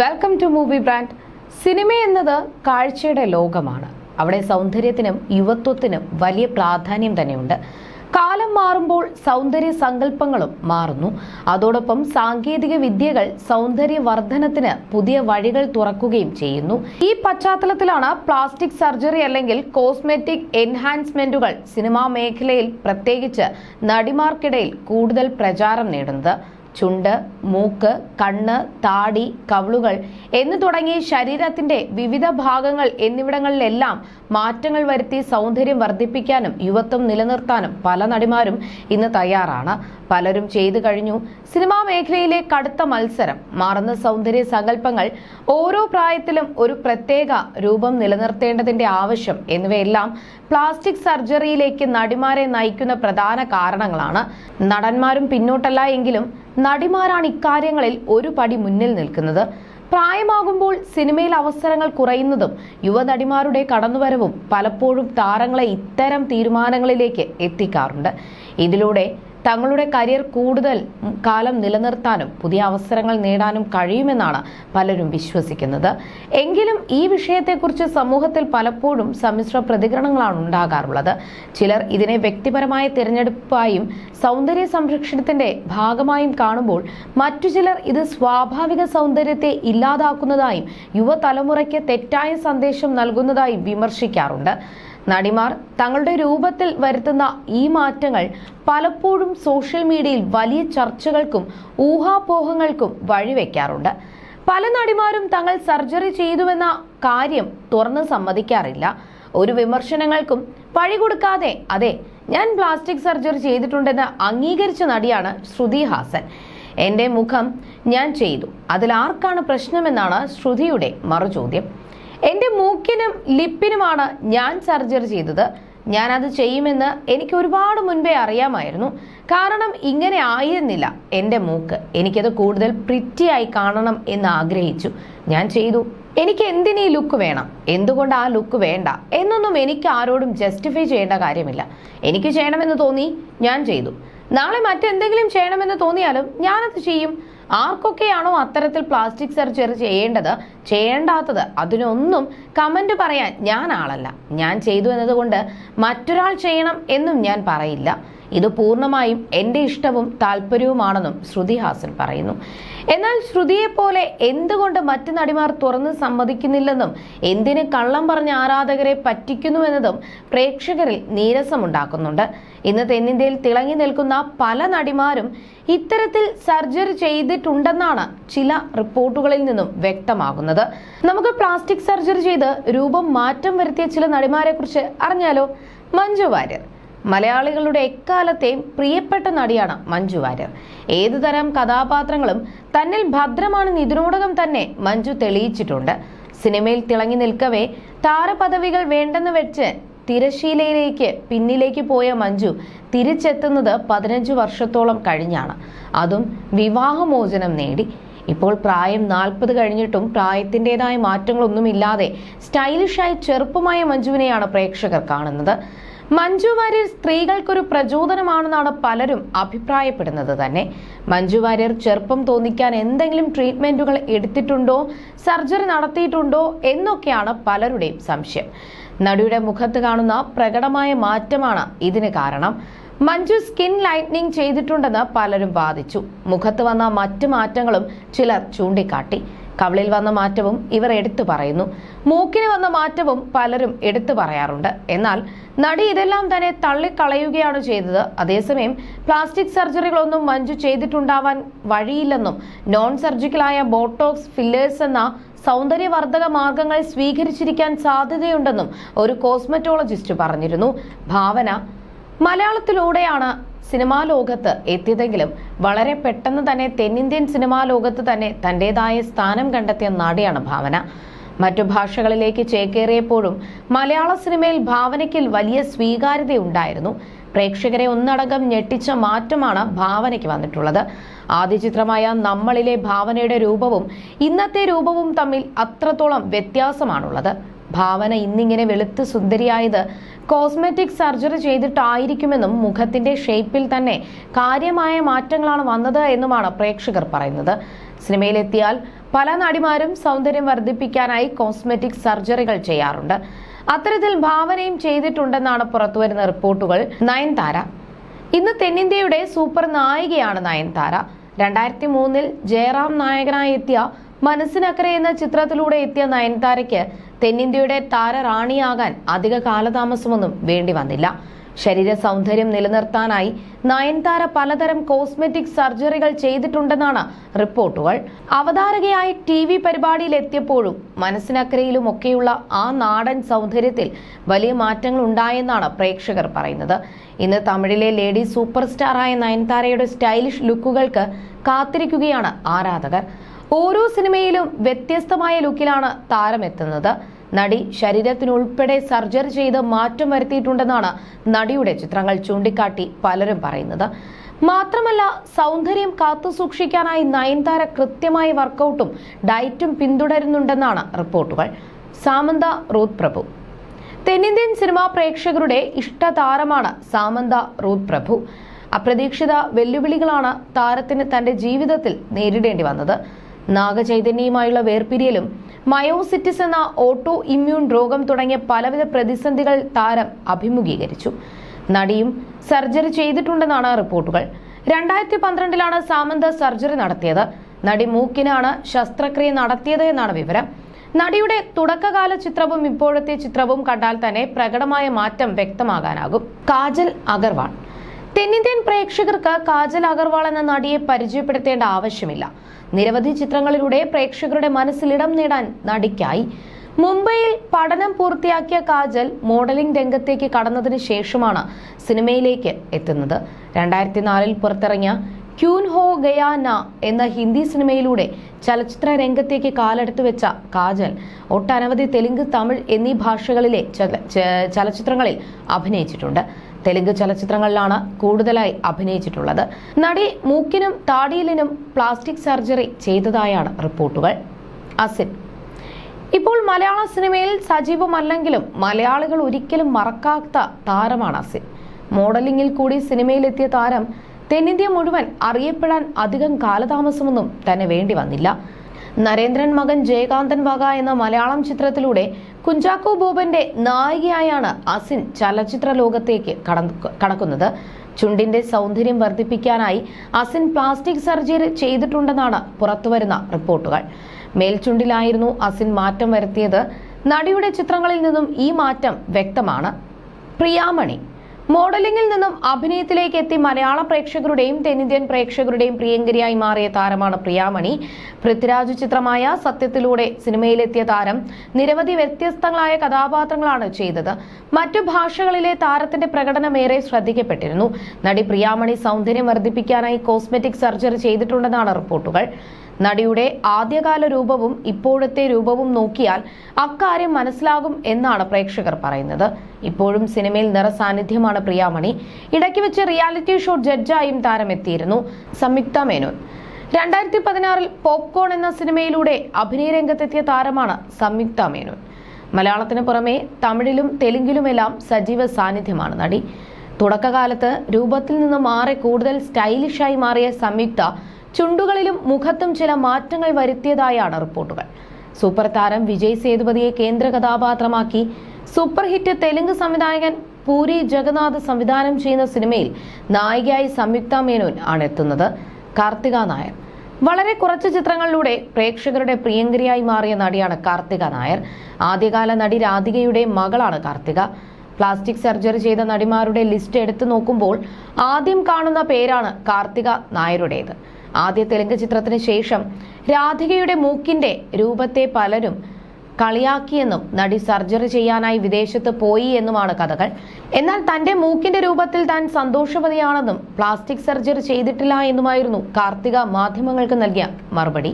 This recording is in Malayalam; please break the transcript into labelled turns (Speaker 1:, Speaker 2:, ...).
Speaker 1: Welcome to movie brand cinema എന്നത് കാഴ്ചയുടെ ലോകമാണ്. അവിടെ സൗന്ദര്യത്തിനും യുവത്വത്തിനും വലിയ പ്രാധാന്യം തന്നെയുണ്ട്. കാലം മാറുമ്പോൾ സൗന്ദര്യ സങ്കല്പങ്ങളും മാറുന്നു. അതോടൊപ്പം സാങ്കേതിക വിദ്യകൾ സൗന്ദര്യവർദ്ധനത്തിന് പുതിയ വഴികൾ തുറക്കുകയും ചെയ്യുന്നു. ഈ പശ്ചാത്തലത്തിലാണ് പ്ലാസ്റ്റിക് സർജറി അല്ലെങ്കിൽ കോസ്മെറ്റിക് എൻഹാൻസ്മെന്റുകൾ സിനിമാ മേഖലയിൽ പ്രത്യേകിച്ച് നടിമാർക്കിടയിൽ കൂടുതൽ പ്രചാരം നേടുന്നത്. ചുണ്ട് മൂക്ക് കണ്ണ് താടി കവിളുകൾ എന്നു തുടങ്ങി ശരീരത്തിന്റെ വിവിധ ഭാഗങ്ങൾ എന്നിവിടങ്ങളിലെല്ലാം മാറ്റങ്ങൾ വരുത്തി സൗന്ദര്യം വർദ്ധിപ്പിക്കാനും യുവത്വം നിലനിർത്താനും പല നടിമാരും ഇന്ന് തയ്യാറാണ്. പലരും ചെയ്തു കഴിഞ്ഞു. സിനിമാ മേഖലയിലെ കടുത്ത മത്സരം മാറുന്ന സൗന്ദര്യ സങ്കല്പങ്ങൾ ഓരോ പ്രായത്തിലും ഒരു പ്രത്യേക രൂപം നിലനിർത്തേണ്ടതിന്റെ ആവശ്യം എന്നിവയെല്ലാം പ്ലാസ്റ്റിക് സർജറിയിലേക്ക് നടിമാരെ നയിക്കുന്ന പ്രധാന കാരണങ്ങളാണ്. നടന്മാരും പിന്നോട്ടല്ല എങ്കിലും നടിമാരാണ് ഇക്കാര്യങ്ങളിൽ ഒരു പടി മുന്നിൽ നിൽക്കുന്നത്. പ്രായമാകുമ്പോൾ സിനിമയിൽ അവസരങ്ങൾ കുറയുന്നതും യുവനടിമാരുടെ കടന്നുവരവും പലപ്പോഴും താരങ്ങളെ ഇത്തരം തീരുമാനങ്ങളിലേക്ക് എത്തിക്കാറുണ്ട്. ഇതിലൂടെ തങ്ങളുടെ കരിയർ കൂടുതൽ കാലം നിലനിർത്താനും പുതിയ അവസരങ്ങൾ നേടാനും കഴിയുമെന്നാണ് പലരും വിശ്വസിക്കുന്നത്. എങ്കിലും ഈ വിഷയത്തെക്കുറിച്ച് സമൂഹത്തിൽ പലപ്പോഴും സമ്മിശ്ര പ്രതികരണങ്ങളാണ് ഉണ്ടാകാറുള്ളത്. ചിലർ ഇതിനെ വ്യക്തിപരമായ തിരഞ്ഞെടുപ്പായും സൗന്ദര്യ സംരക്ഷണത്തിന്റെ ഭാഗമായും കാണുമ്പോൾ മറ്റു ചിലർ ഇത് സ്വാഭാവിക സൗന്ദര്യത്തെ ഇല്ലാതാക്കുന്നതായും യുവതലമുറയ്ക്ക് തെറ്റായ സന്ദേശം നൽകുന്നതായും വിമർശിക്കാറുണ്ട്. നടിമാർ തങ്ങളുടെ രൂപത്തിൽ വരുത്തുന്ന ഈ മാറ്റങ്ങൾ പലപ്പോഴും സോഷ്യൽ മീഡിയയിൽ വലിയ ചർച്ചകൾക്കും ഊഹാപോഹങ്ങൾക്കും വഴിവെക്കാറുണ്ട്. പല നടിമാരും തങ്ങൾ സർജറി ചെയ്തുവെന്ന കാര്യം തുറന്ന് സമ്മതിക്കാറില്ല. ഒരു വിമർശനങ്ങൾക്കും വഴി കൊടുക്കാതെ അതെ ഞാൻ പ്ലാസ്റ്റിക് സർജറി ചെയ്തിട്ടുണ്ടെന്ന് അംഗീകരിച്ച നടിയാണ് ശ്രുതി ഹാസൻ. എന്റെ മുഖം ഞാൻ ചെയ്തു. അതിൽ ആർക്കാണ് പ്രശ്നമെന്നാണ് ശ്രുതിയുടെ മറുചോദ്യം. എന്റെ മൂക്കിനും ലിപ്പിനുമാണ് ഞാൻ സർജറി ചെയ്തത്. ഞാൻ അത് ചെയ്യുമെന്ന് എനിക്ക് ഒരുപാട് മുൻപേ അറിയാമായിരുന്നു. കാരണം ഇങ്ങനെ ആയിരുന്നില്ല എന്റെ മൂക്ക്. എനിക്കത് കൂടുതൽ പ്രിറ്റിയായി കാണണം എന്ന് ആഗ്രഹിച്ചു. ഞാൻ ചെയ്തു. എനിക്ക് എന്തിനീ ലുക്ക് വേണം? എന്തുകൊണ്ട് ആ ലുക്ക് വേണ്ട? എന്നൊന്നും എനിക്ക് ആരോടും ജസ്റ്റിഫൈ ചെയ്യേണ്ട കാര്യമില്ല. എനിക്ക് ചെയ്യണമെന്ന് തോന്നി ഞാൻ ചെയ്തു. നാളെ മറ്റെന്തെങ്കിലും ചെയ്യണമെന്ന് തോന്നിയാലും ഞാനത് ചെയ്യും. ആർക്കൊക്കെയാണോ അത്തരത്തിൽ പ്ലാസ്റ്റിക് സർജറി ചെയ്യേണ്ടത്? ചെയ്യേണ്ടാത്തത് അതിനൊന്നും കമന്റ് പറയാൻ ഞാൻ ആളല്ല. ഞാൻ ചെയ്തു എന്നതുകൊണ്ട് മറ്റൊരാൾ ചെയ്യണം എന്നും ഞാൻ പറയില്ല. ഇത് പൂർണമായും എന്റെ ഇഷ്ടവും താല്പര്യവുമാണെന്നും ശ്രുതി ഹാസൻ പറയുന്നു. എന്നാൽ ശ്രുതിയെ പോലെ എന്തുകൊണ്ട് മറ്റ് നടിമാർ തുറന്ന് സമ്മതിക്കുന്നില്ലെന്നും എന്തിന് കള്ളം പറഞ്ഞ ആരാധകരെ പറ്റിക്കുന്നുവെന്നതും പ്രേക്ഷകരിൽ നീരസമുണ്ടാക്കുന്നുണ്ട്. ഇന്ന് തെന്നിന്ത്യയിൽ തിളങ്ങി നിൽക്കുന്ന പല നടിമാരും ഇത്തരത്തിൽ സർജറി ചെയ്തിട്ടുണ്ടെന്നാണ് ചില റിപ്പോർട്ടുകളിൽ നിന്നും വ്യക്തമാകുന്നത്. നമുക്ക് പ്ലാസ്റ്റിക് സർജറി ചെയ്ത് രൂപം മാറ്റം വരുത്തിയ ചില നടിമാരെ കുറിച്ച് അറിഞ്ഞാലോ? മഞ്ജു വാര്യർ. മലയാളികളുടെ എക്കാലത്തെയും പ്രിയപ്പെട്ട നടിയാണ് മഞ്ജു വാര്യർ. ഏതു തരം കഥാപാത്രങ്ങളും തന്നിൽ ഭദ്രമാണെന്ന് ഇതിനോടകം തന്നെ മഞ്ജു തെളിയിച്ചിട്ടുണ്ട്. സിനിമയിൽ തിളങ്ങി നിൽക്കവേ താരപദവികൾ വേണ്ടെന്ന് വെച്ച് തിരശീലയിലേക്ക് പിന്നിലേക്ക് പോയ മഞ്ജു തിരിച്ചെത്തുന്നത് പതിനഞ്ച് വർഷത്തോളം കഴിഞ്ഞാണ്. അതും വിവാഹമോചനം നേടി. ഇപ്പോൾ പ്രായം നാൽപ്പത് കഴിഞ്ഞിട്ടും പ്രായത്തിന്റെതായ മാറ്റങ്ങളൊന്നുമില്ലാതെ സ്റ്റൈലിഷായി ചെറുപ്പമായ മഞ്ജുവിനെയാണ് പ്രേക്ഷകർ കാണുന്നത്. മഞ്ജു വാര്യർ സ്ത്രീകൾക്കൊരു പ്രചോദനമാണെന്നാണ് പലരും അഭിപ്രായപ്പെടുന്നത് തന്നെ. മഞ്ജു വാര്യർ ചെറുപ്പം തോന്നിക്കാൻ എന്തെങ്കിലും ട്രീറ്റ്മെന്റുകൾ എടുത്തിട്ടുണ്ടോ? സർജറി നടത്തിയിട്ടുണ്ടോ? എന്നൊക്കെയാണ് പലരുടെയും സംശയം. നടിയുടെ മുഖത്ത് കാണുന്ന പ്രകടമായ മാറ്റമാണ് ഇതിന് കാരണം. മഞ്ജു സ്കിൻ ലൈറ്റനിങ് ചെയ്തിട്ടുണ്ടെന്ന് പലരും വാദിച്ചു. മുഖത്ത് വന്ന മറ്റു മാറ്റങ്ങളും ചിലർ ചൂണ്ടിക്കാട്ടി. കവിളിൽ വന്ന മാറ്റവും ഇവർ എടുത്തു പറയുന്നു. മൂക്കിന് വന്ന മാറ്റവും പലരും എടുത്തു പറയാറുണ്ട്. എന്നാൽ നടി ഇതെല്ലാം തന്നെ തള്ളിക്കളയുകയാണ് ചെയ്തത്. അതേസമയം പ്ലാസ്റ്റിക് സർജറികളൊന്നും മഞ്ജു ചെയ്തിട്ടുണ്ടാവാൻ വഴിയില്ലെന്നും നോൺ സർജിക്കലായ ബോട്ടോക്സ് ഫില്ലേഴ്സ് എന്ന സൗന്ദര്യവർദ്ധക മാർഗങ്ങൾ സ്വീകരിച്ചിരിക്കാൻ സാധ്യതയുണ്ടെന്നും ഒരു കോസ്മെറ്റോളജിസ്റ്റ് പറഞ്ഞിരുന്നു. ഭാവന മലയാളത്തിലൂടെയാണ് സിനിമാ ലോകത്ത് എത്തിയതെങ്കിലും വളരെ പെട്ടെന്ന് തന്നെ തെന്നിന്ത്യൻ സിനിമാ ലോകത്ത് തന്നെ തന്റെതായ സ്ഥാനം കണ്ടെത്തിയ നടിയാണ് ഭാവന. മറ്റു ഭാഷകളിലേക്ക് ചേക്കേറിയപ്പോഴും മലയാള സിനിമയിൽ ഭാവനയ്ക്ക് വലിയ സ്വീകാര്യതയുണ്ടായിരുന്നു. പ്രേക്ഷകരെ ഒന്നടങ്കം ഞെട്ടിച്ച മാറ്റമാണ് ഭാവനയ്ക്ക് വന്നിട്ടുള്ളത്. ആദ്യ ചിത്രമായ നമ്മളിലെ ഭാവനയുടെ രൂപവും ഇന്നത്തെ രൂപവും തമ്മിൽ അത്രത്തോളം വ്യത്യാസമാണുള്ളത്. ഭാവന ഇന്നിങ്ങനെ വെളുത്ത് സുന്ദരിയായത്. കോസ്മെറ്റിക് സർജറി ചെയ്തിട്ടായിരിക്കുമെന്നും മുഖത്തിന്റെ ഷേപ്പിൽ തന്നെ കാര്യമായ മാറ്റങ്ങളാണ് വന്നത് എന്നുമാണ് പ്രേക്ഷകർ പറയുന്നത്. സിനിമയിലെത്തിയാൽ പല നടിമാരും സൗന്ദര്യം വർദ്ധിപ്പിക്കാനായി കോസ്മെറ്റിക് സർജറികൾ ചെയ്യാറുണ്ട്. അത്തരത്തിൽ ഭാവനയും ചെയ്തിട്ടുണ്ടെന്നാണ് പുറത്തുവരുന്ന റിപ്പോർട്ടുകൾ. നയൻതാര. ഇന്ന് തെന്നിന്ത്യയുടെ സൂപ്പർ നായികയാണ് നയൻതാര. രണ്ടായിരത്തി മൂന്നിൽ ജയറാം നായകനായി എത്തിയ മനസ്സിനക്കരെ എന്ന ചിത്രത്തിലൂടെ എത്തിയ നയൻതാരയ്ക്ക് തെന്നിന്ത്യയുടെ താരറാണിയാകാൻ അധിക കാലതാമസമൊന്നും വേണ്ടി വന്നില്ല. ശരീര സൗന്ദര്യം നിലനിർത്താനായി നയൻതാര പലതരം കോസ്മെറ്റിക് സർജറികൾ ചെയ്തിട്ടുണ്ടെന്നാണ് റിപ്പോർട്ടുകൾ. അവതാരകയായി ടി വി പരിപാടിയിൽ എത്തിയപ്പോഴും മനസ്സിനക്കരയിലും ഒക്കെയുള്ള ആ നാടൻ സൗന്ദര്യത്തിൽ വലിയ മാറ്റങ്ങൾ ഉണ്ടായെന്നാണ് പ്രേക്ഷകർ പറയുന്നത്. ഇന്ന് തമിഴിലെ ലേഡി സൂപ്പർ സ്റ്റാറായ നയൻതാരയുടെ സ്റ്റൈലിഷ് ലുക്കുകൾക്ക് കാത്തിരിക്കുകയാണ് ആരാധകർ. ഓരോ സിനിമയിലും വ്യത്യസ്തമായ ലുക്കിലാണ് താരമെത്തുന്നത്. നടി ശരീരത്തിനുൾപ്പെടെ സർജറി ചെയ്ത് മാറ്റം വരുത്തിയിട്ടുണ്ടെന്നാണ് നടിയുടെ ചിത്രങ്ങൾ ചൂണ്ടിക്കാട്ടി പലരും പറയുന്നത്. മാത്രമല്ല സൗന്ദര്യം കാത്തുസൂക്ഷിക്കാനായി നയൻതാര കൃത്യമായ വർക്കൗട്ടും ഡയറ്റും പിന്തുടരുന്നുണ്ടെന്നാണ് റിപ്പോർട്ടുകൾ. സാമന്ത റൂത്ത് പ്രഭു. തെന്നിന്ത്യൻ സിനിമാ പ്രേക്ഷകരുടെ ഇഷ്ടതാരമാണ് സാമന്ത റൂത്ത് പ്രഭു. അപ്രതീക്ഷിത വെല്ലുവിളികളാണ് താരത്തിന് തന്റെ ജീവിതത്തിൽ നേരിടേണ്ടി വന്നത്. നാഗചൈതന്യയുമായുള്ള വേർപിരിയലും മയോസിറ്റിസ് എന്ന ഓട്ടോ ഇമ്മ്യൂൺ രോഗം തുടങ്ങിയ പലവിധ പ്രതിസന്ധികൾ താരം അഭിമുഖീകരിച്ചു. നടിയും സർജറി ചെയ്തിട്ടുണ്ടെന്നാണ് റിപ്പോർട്ടുകൾ. രണ്ടായിരത്തി പന്ത്രണ്ടിലാണ് സാമന്ത സർജറി നടത്തിയത്. നടി മൂക്കിനാണ് ശസ്ത്രക്രിയ നടത്തിയത് എന്നാണ് വിവരം. നടിയുടെ തുടക്കകാല ചിത്രവും ഇപ്പോഴത്തെ ചിത്രവും കണ്ടാൽ തന്നെ പ്രകടമായ മാറ്റം വ്യക്തമാകാനാകും. കാജൽ അഗർവാൾ. തെന്നിന്ത്യൻ പ്രേക്ഷകർക്ക് കാജൽ അഗർവാൾ എന്ന നടിയെ പരിചയപ്പെടുത്തേണ്ട ആവശ്യമില്ല. നിരവധി ചിത്രങ്ങളിലൂടെ പ്രേക്ഷകരുടെ മനസ്സിലിടം നേടാൻ നടിക്കായി. മുംബൈയിൽ പഠനം പൂർത്തിയാക്കിയ കാജൽ മോഡലിംഗ് രംഗത്തേക്ക് കടന്നതിന് ശേഷമാണ് സിനിമയിലേക്ക് എത്തുന്നത്. രണ്ടായിരത്തി നാലിൽ പുറത്തിറങ്ങിയ ക്യൂൻ ഹോ ഗയാന എന്ന ഹിന്ദി സിനിമയിലൂടെ ചലച്ചിത്ര രംഗത്തേക്ക് കാലെടുത്തു വെച്ച കാജൽ ഒട്ടനവധി തെലുങ്ക് തമിഴ് എന്നീ ഭാഷകളിലെ ചലച്ചിത്രങ്ങളിൽ അഭിനയിച്ചിട്ടുണ്ട്. തെലുങ്ക് ചലച്ചിത്രങ്ങളിലാണ് കൂടുതലായി അഭിനയിച്ചിട്ടുള്ളത്. നടി മൂക്കിനും താടിയിലിനും പ്ലാസ്റ്റിക് സർജറി ചെയ്തതായാണ് റിപ്പോർട്ടുകൾ. അസിൻ. ഇപ്പോൾ മലയാള സിനിമയിൽ സജീവമല്ലെങ്കിലും മലയാളികൾ ഒരിക്കലും മറക്കാത്ത താരമാണ് അസിൻ. മോഡലിംഗിൽ കൂടി സിനിമയിലെത്തിയ താരം തെന്നിന്ത്യ മുഴുവൻ അറിയപ്പെടാൻ അധികം കാലതാമസമൊന്നും തന്നെ വേണ്ടി വന്നില്ല. നരേന്ദ്രൻ മകൻ ജയകാന്തൻ വക എന്ന മലയാളം ചിത്രത്തിലൂടെ കുഞ്ചാക്കോ ബോബന്റെ നായികയായാണ് അസിൻ ചലച്ചിത്ര ലോകത്തേക്ക് കടക്കുന്നത്. ചുണ്ടിന്റെ സൗന്ദര്യം വർദ്ധിപ്പിക്കാനായി അസിൻ പ്ലാസ്റ്റിക് സർജറി ചെയ്തിട്ടുണ്ടെന്നാണ് പുറത്തുവരുന്ന റിപ്പോർട്ടുകൾ. മേൽചുണ്ടിലായിരുന്നു അസിൻ മാറ്റം വരുത്തിയത്. നടിയുടെ ചിത്രങ്ങളിൽ നിന്നും ഈ മാറ്റം വ്യക്തമാണ്. പ്രിയാമണി മോഡലിംഗിൽ നിന്നും അഭിനയത്തിലേക്ക് എത്തി മലയാള പ്രേക്ഷകരുടെയും തെന്നിന്ത്യൻ പ്രേക്ഷകരുടെയും പ്രിയങ്കരിയായി മാറിയ താരമാണ് പ്രിയാമണി. പൃഥ്വിരാജ് ചിത്രമായ സത്യത്തിലൂടെ സിനിമയിലെത്തിയ താരം നിരവധി വ്യത്യസ്തങ്ങളായ കഥാപാത്രങ്ങളാണ് ചെയ്തത്. മറ്റു ഭാഷകളിലെ താരത്തിന്റെ പ്രകടനം ഏറെ ശ്രദ്ധിക്കപ്പെട്ടിരുന്നു. നടി പ്രിയാമണി സൗന്ദര്യം വർദ്ധിപ്പിക്കാനായി കോസ്മെറ്റിക് സർജറി ചെയ്തിട്ടുണ്ടെന്നാണ് റിപ്പോർട്ടുകൾ. നടിയുടെ ആദ്യകാല രൂപവും ഇപ്പോഴത്തെ രൂപവും നോക്കിയാൽ അക്കാര്യം മനസ്സിലാകും എന്നാണ് പ്രേക്ഷകർ പറയുന്നത്. ഇപ്പോഴും സിനിമയിൽ നിറസാന്നിധ്യമാണ് പ്രിയാമണി. ഇടയ്ക്ക് വെച്ച് റിയാലിറ്റി ഷോ ജഡ്ജായും താരം എത്തിയിരുന്നു സംയുക്ത മേനോൻ. രണ്ടായിരത്തി പതിനാറിൽ പോപ്കോൺ എന്ന സിനിമയിലൂടെ അഭിനയ രംഗത്തെത്തിയ താരമാണ് സംയുക്ത മേനോൻ. മലയാളത്തിന് പുറമെ തമിഴിലും തെലുങ്കിലുമെല്ലാം സജീവ സാന്നിധ്യമാണ് നടി. തുടക്കകാലത്ത് രൂപത്തിൽ നിന്ന് മാറി കൂടുതൽ സ്റ്റൈലിഷായി മാറിയ സംയുക്ത ചുണ്ടുകളിലും മുഖത്തും ചില മാറ്റങ്ങൾ വരുത്തിയതായാണ് റിപ്പോർട്ടുകൾ. സൂപ്പർ താരം വിജയ് സേതുപതിയെ കേന്ദ്ര കഥാപാത്രമാക്കി. സൂപ്പർ ഹിറ്റ് തെലുങ്ക് സംവിധായകൻ പൂരി ജഗന്നാഥ് സംവിധാനം ചെയ്യുന്ന സിനിമയിൽ നായികയായി സംയുക്ത മേനോൻ ആണ് എത്തുന്നത് കാർത്തിക നായർ. വളരെ കുറച്ച് ചിത്രങ്ങളിലൂടെ പ്രേക്ഷകരുടെ പ്രിയങ്കരിയായി മാറിയ നടിയാണ് കാർത്തിക നായർ. ആദ്യകാല നടി രാധികയുടെ മകളാണ് കാർത്തിക. പ്ലാസ്റ്റിക് സർജറി ചെയ്ത നടിമാരുടെ ലിസ്റ്റ് എടുത്തു നോക്കുമ്പോൾ ആദ്യം കാണുന്ന പേരാണ് കാർത്തിക നായരുടേത്. ആദ്യ തെലുങ്ക് ചിത്രത്തിന് ശേഷം രാധികയുടെ മൂക്കിന്റെ രൂപത്തെ പലരും കളിയാക്കിയെന്നും നടി സർജറി ചെയ്യാനായി വിദേശത്ത് പോയി എന്നുമാണ് കഥകൾ. എന്നാൽ തന്റെ മൂക്കിന്റെ രൂപത്തിൽ താൻ സന്തോഷവതിയാണെന്നും പ്ലാസ്റ്റിക് സർജറി ചെയ്തിട്ടില്ല എന്നുമായിരുന്നു കാർത്തിക മാധ്യമങ്ങൾക്ക് നൽകിയ മറുപടി.